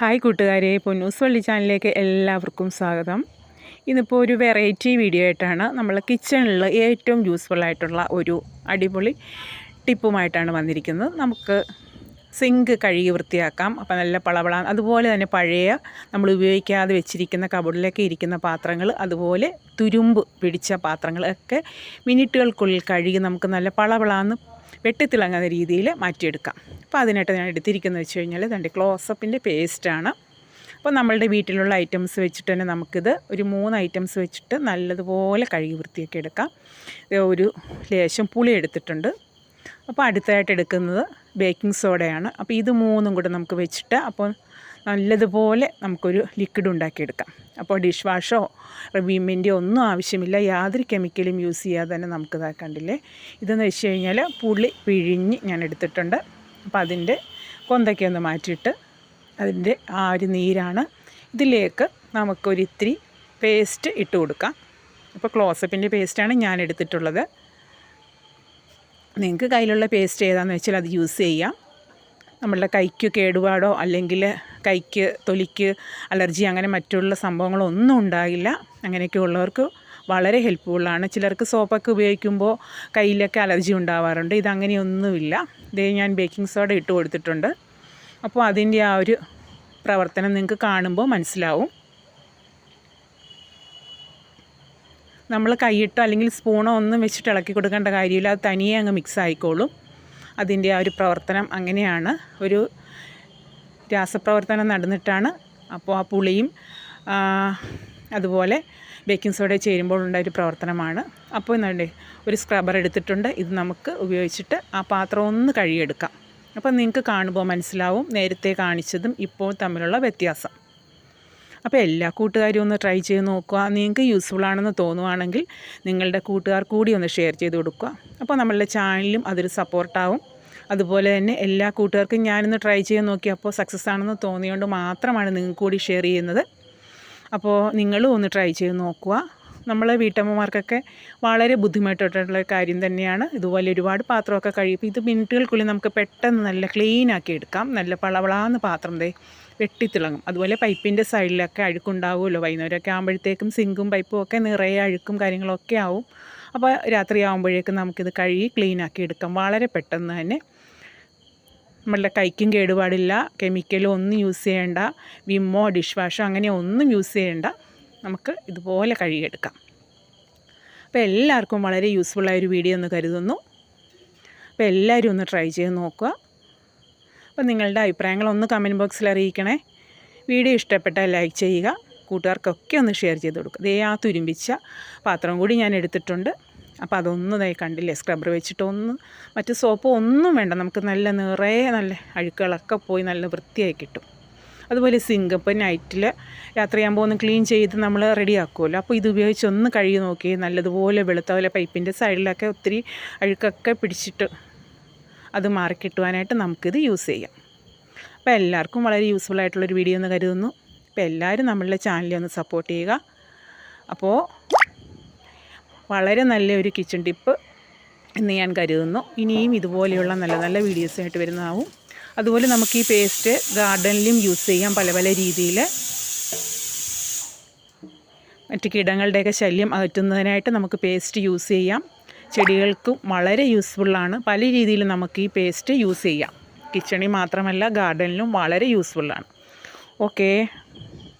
Hi കൂട്ടുകാരെ പൊന്നൂസ് വള്ളി ചാനലിലേക്ക് എല്ലാവർക്കും സ്വാഗതം. ഇന്നിപ്പോൾ ഒരു വെറൈറ്റി വീഡിയോ ആയിട്ടാണ് നമ്മൾ കിച്ചണിൽ ഏറ്റവും യൂസ്ഫുൾ ആയിട്ടുള്ള ഒരു അടിപൊളി ടിപ്പുമായിട്ടാണ് വന്നിരിക്കുന്നത്. നമുക്ക് സിങ്ക് കഴുകി വൃത്തിയാക്കാം. അപ്പോൾ നല്ല പളവള അതുപോലെ തന്നെ പഴയ നമ്മൾ ഉപയോഗിക്കാതെ വെച്ചിരിക്കുന്ന കബഡിലൊക്കെ ഇരിക്കുന്ന പാത്രങ്ങൾ അതുപോലെ തുരുമ്പ് പിടിച്ച പാത്രങ്ങളൊക്കെ മിനിറ്റുകൾക്കുള്ളിൽ കഴുകി നമുക്ക് നല്ല പളവളാന്ന് വെട്ടിത്തിളങ്ങുന്ന രീതിയിൽ മാറ്റിയെടുക്കാം. അപ്പോൾ അതിനായിട്ട് ഞാൻ എടുത്തിരിക്കുന്നത് വെച്ച് കഴിഞ്ഞാൽ തന്റെ ക്ലോസപ്പിന്റെ പേസ്റ്റാണ് അപ്പോൾ നമ്മളുടെ വീട്ടിലുള്ള ഐറ്റംസ് വെച്ചിട്ട് തന്നെ നമുക്കിത് ഒരു മൂന്ന് ഐറ്റംസ് വെച്ചിട്ട് നല്ലതുപോലെ കഴുകി വൃത്തിയൊക്കെ എടുക്കാം. ഒരു ലേശം പുളി എടുത്തിട്ടുണ്ട്. അപ്പോൾ അടുത്തായിട്ട് എടുക്കുന്നത് ബേക്കിംഗ് സോഡയാണ് അപ്പോൾ ഇത് മൂന്നും കൂടെ നമുക്ക് വെച്ചിട്ട് അപ്പോൾ നല്ലതുപോലെ നമുക്കൊരു ലിക്വിഡ് ഉണ്ടാക്കിയെടുക്കാം. അപ്പോൾ ഡിഷ് വാഷോ വിമ്മിന്റെയോ ഒന്നും ആവശ്യമില്ല. യാതൊരു കെമിക്കലും യൂസ് ചെയ്യാതെ തന്നെ നമുക്ക് കണ്ടില്ലേ? ഇതെന്ന് വെച്ച് കഴിഞ്ഞാൽ പുളി പിഴിഞ്ഞ് ഞാൻ എടുത്തിട്ടുണ്ട്. അപ്പോൾ അതിന്റെ കൊന്തൊക്കെ ഒന്ന് മാറ്റിയിട്ട് അതിന്റെ ആ ഒരു നീരാണ്. ഇതിലേക്ക് നമുക്കൊരിത്തിരി പേസ്റ്റ് ഇട്ട് കൊടുക്കാം. അപ്പോൾ ക്ലോസപ്പിന്റെ പേസ്റ്റാണ് ഞാൻ എടുത്തിട്ടുള്ളത്. നിങ്ങൾക്ക് കയ്യിലുള്ള പേസ്റ്റ് ഏതാണെന്ന് വെച്ചാൽ അത് യൂസ് ചെയ്യാം. നമ്മളുടെ കൈക്ക് കേടുപാടോ അല്ലെങ്കിൽ കൈക്ക് തൊലിക്ക് അലർജി അങ്ങനെ മറ്റുള്ള സംഭവങ്ങളൊന്നും ഉണ്ടാകില്ല അങ്ങനെയൊക്കെ ഉള്ളവർക്ക് വളരെ ഹെൽപ്ഫുള്ളാണ് ചിലർക്ക് സോപ്പൊക്കെ ഉപയോഗിക്കുമ്പോൾ കയ്യിലൊക്കെ അലർജി ഉണ്ടാവാറുണ്ട്. ഇതങ്ങനെയൊന്നുമില്ല. ഇതേ ഞാൻ ബേക്കിംഗ് സോഡ ഇട്ട് കൊടുത്തിട്ടുണ്ട്. അപ്പോൾ അതിന്റെ ആ ഒരു പ്രവർത്തനം നിങ്ങൾക്ക് കാണുമ്പോൾ മനസ്സിലാവും. നമ്മൾ കൈയിട്ടോ അല്ലെങ്കിൽ സ്പൂണോ ഒന്നും വെച്ചിട്ട് ഇളക്കി കൊടുക്കേണ്ട കാര്യമില്ല. അത് തനിയെ അങ്ങ് മിക്സ് ആയിക്കോളും. അതിന്റെ ആ ഒരു പ്രവർത്തനം അങ്ങനെയാണ്. ഒരു രാസപ്രവർത്തനം നടന്നിട്ടാണ് അപ്പോൾ ആ പുളിയും അതുപോലെ ബേക്കിംഗ് സോഡ ചേരുമ്പോൾ ഉണ്ടായ ഒരു പ്രവർത്തനമാണ്. അപ്പോൾ എന്താണ് ഒരു സ്ക്രബർ എടുത്തിട്ടുണ്ട്. ഇത് നമുക്ക് ഉപയോഗിച്ചിട്ട് ആ പാത്രം ഒന്ന് കഴുകിയെടുക്കാം. അപ്പോൾ നിങ്ങൾക്ക് കാണുമ്പോൾ മനസ്സിലാവും നേരത്തെ കാണിച്ചതും ഇപ്പോൾ തമ്മിലുള്ള വ്യത്യാസം. അപ്പോൾ എല്ലാ കൂട്ടുകാരും ഒന്ന് ട്രൈ ചെയ്ത് നോക്കുക. നിങ്ങൾക്ക് യൂസ്ഫുൾ ആണെന്ന് തോന്നുവാണെങ്കിൽ നിങ്ങളുടെ കൂട്ടുകാർ കൂടി ഒന്ന് ഷെയർ ചെയ്ത് കൊടുക്കുക. അപ്പോൾ നമ്മളുടെ ചാനലിലും അതൊരു സപ്പോർട്ടാവും അതുപോലെ തന്നെ എല്ലാ കൂട്ടുകാർക്കും ഞാനിന്ന് ട്രൈ ചെയ്ത് നോക്കിയപ്പോൾ സക്സസ് ആണെന്ന് തോന്നിയുകൊണ്ട് മാത്രമാണ് നിങ്ങൾക്ക് കൂടി ഷെയർ ചെയ്യുന്നത്. അപ്പോൾ നിങ്ങളും ഒന്ന് ട്രൈ ചെയ്ത് നോക്കുക. നമ്മളെ വീട്ടമ്മമാർക്കൊക്കെ വളരെ ബുദ്ധിമുട്ടായിട്ടുള്ള കാര്യം തന്നെയാണ്. ഇതുപോലെ ഒരുപാട് പാത്രമൊക്കെ കഴിയും ഇത് മിനിറ്റുകൾക്കുള്ളിൽ നമുക്ക് പെട്ടെന്ന് നല്ല ക്ലീൻ ആക്കി എടുക്കാം. നല്ല പളവളാന്ന് പാത്രം ദേ വെട്ടിത്തിളങ്ങും അതുപോലെ പൈപ്പിന്റെ സൈഡിലൊക്കെ അഴുക്കുണ്ടാവുമല്ലോ. വൈകുന്നേരമൊക്കെ ആകുമ്പോഴത്തേക്കും സിങ്കും പൈപ്പും ഒക്കെ നിറയെ അഴുക്കും കാര്യങ്ങളൊക്കെ ആവും. അപ്പോൾ രാത്രിയാകുമ്പോഴേക്കും നമുക്കിത് കഴുകി ക്ലീൻ ആക്കി എടുക്കാം. വളരെ പെട്ടെന്ന് തന്നെ. നമ്മളുടെ കൈക്കും കേടുപാടില്ല. കെമിക്കലും ഒന്നും യൂസ് ചെയ്യേണ്ട. വിമ്മോ ഡിഷ് വാഷോ അങ്ങനെ ഒന്നും യൂസ് ചെയ്യേണ്ട. നമുക്ക് ഇതുപോലെ കഴുകിയെടുക്കാം. അപ്പോൾ എല്ലാവർക്കും വളരെ യൂസ്ഫുള്ളായൊരു വീഡിയോ എന്ന് കരുതുന്നു. അപ്പോൾ എല്ലാവരും ഒന്ന് ട്രൈ ചെയ്ത് നോക്കുക. അപ്പോൾ നിങ്ങളുടെ അഭിപ്രായങ്ങളൊന്ന് കമന്റ് ബോക്സിൽ അറിയിക്കണേ. വീഡിയോ ഇഷ്ടപ്പെട്ടാൽ ലൈക്ക് ചെയ്യുക. കൂട്ടുകാർക്കൊക്കെ ഒന്ന് ഷെയർ ചെയ്ത് കൊടുക്കുക. ദേ ആ തുരുമ്പിച്ച പാത്രം കൂടി ഞാൻ എടുത്തിട്ടുണ്ട്. അപ്പോൾ ദൈ കണ്ടില്ലേ സ്ക്രബ്ബർ വെച്ചിട്ട് ഒന്ന് മറ്റ് സോപ്പ് ഒന്നും വേണ്ട. നമുക്ക് നല്ല നിറയെ നല്ല അഴുക്കുകളൊക്കെ പോയി നല്ല വൃത്തിയായി കിട്ടും. അതുപോലെ സിങ്ക് ഇപ്പോൾ നൈറ്റിൽ രാത്രിയാകുമ്പോൾ ഒന്ന് ക്ലീൻ ചെയ്ത് നമ്മൾ റെഡി ആക്കുമല്ലോ അപ്പോൾ ഇത് ഉപയോഗിച്ച് ഒന്ന് കഴുകി നോക്കി നല്ലതുപോലെ വെളുത്ത പോലെ പൈപ്പിന്റെ സൈഡിലൊക്കെ ഒത്തിരി അഴുക്കൊക്കെ പിടിച്ചിട്ട് അത് മാറിക്കിട്ടുവാനായിട്ട് നമുക്കിത് യൂസ് ചെയ്യാം. അപ്പോൾ എല്ലാവർക്കും വളരെ യൂസ്ഫുൾ ആയിട്ടുള്ളൊരു വീഡിയോ എന്ന് കരുതുന്നു. അപ്പോൾ എല്ലാവരും നമ്മളുടെ ചാനലിൽ ഒന്ന് സപ്പോർട്ട് ചെയ്യുക. അപ്പോൾ വളരെ നല്ലൊരു കിച്ചൺ ടിപ്പ് എന്ന് ഞാൻ കരുതുന്നു. ഇനിയും ഇതുപോലെയുള്ള നല്ല നല്ല വീഡിയോസായിട്ട് വരുന്നതാവും. അതുപോലെ നമുക്ക് ഈ പേസ്റ്റ് ഗാർഡനിലും യൂസ് ചെയ്യാം പല പല രീതിയിൽ മറ്റ് കീടങ്ങളുടെയൊക്കെ ശല്യം അകറ്റുന്നതിനായിട്ട് നമുക്ക് പേസ്റ്റ് യൂസ് ചെയ്യാം. ചെടികൾക്കും വളരെ യൂസ്ഫുള്ളാണ് പല രീതിയിൽ നമുക്ക് ഈ പേസ്റ്റ് യൂസ് ചെയ്യാം. കിച്ചണിൽ മാത്രമല്ല ഗാർഡനിലും വളരെ യൂസ്ഫുള്ളാണ് ഓക്കേ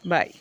Bye.